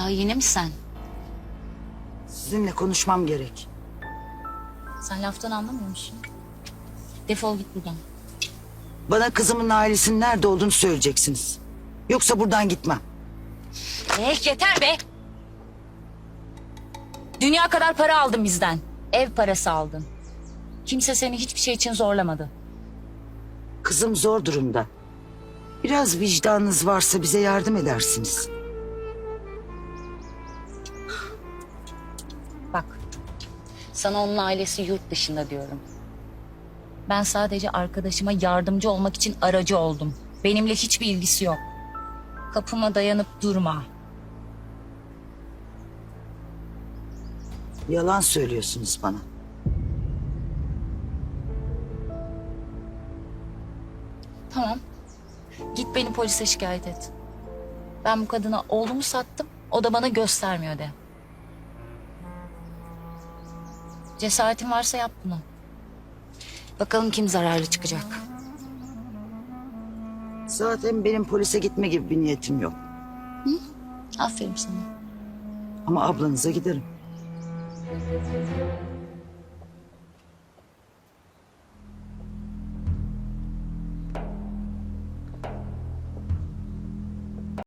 Daha yeni mi sen? Sizinle konuşmam gerek. Sen laftan anlamıyor musun? Defol git buradan. Bana kızımın ailesinin nerede olduğunu söyleyeceksiniz. Yoksa buradan gitmem. Eh yeter be. Dünya kadar para aldın bizden. Ev parası aldın. Kimse seni hiçbir şey için zorlamadı. Kızım zor durumda. Biraz vicdanınız varsa bize yardım edersiniz. Bak. Sana onun ailesi yurt dışında diyorum. Ben sadece arkadaşıma yardımcı olmak için aracı oldum. Benimle hiçbir ilgisi yok. Kapıma dayanıp durma. Yalan söylüyorsunuz bana. Tamam. Git beni polise şikayet et. Ben bu kadına oğlumu sattım. O da bana göstermiyor de. Cesaretin varsa yap bunu. Bakalım kim zararlı çıkacak. Zaten benim polise gitme gibi bir niyetim yok. Aferin sana. Ama ablanıza giderim.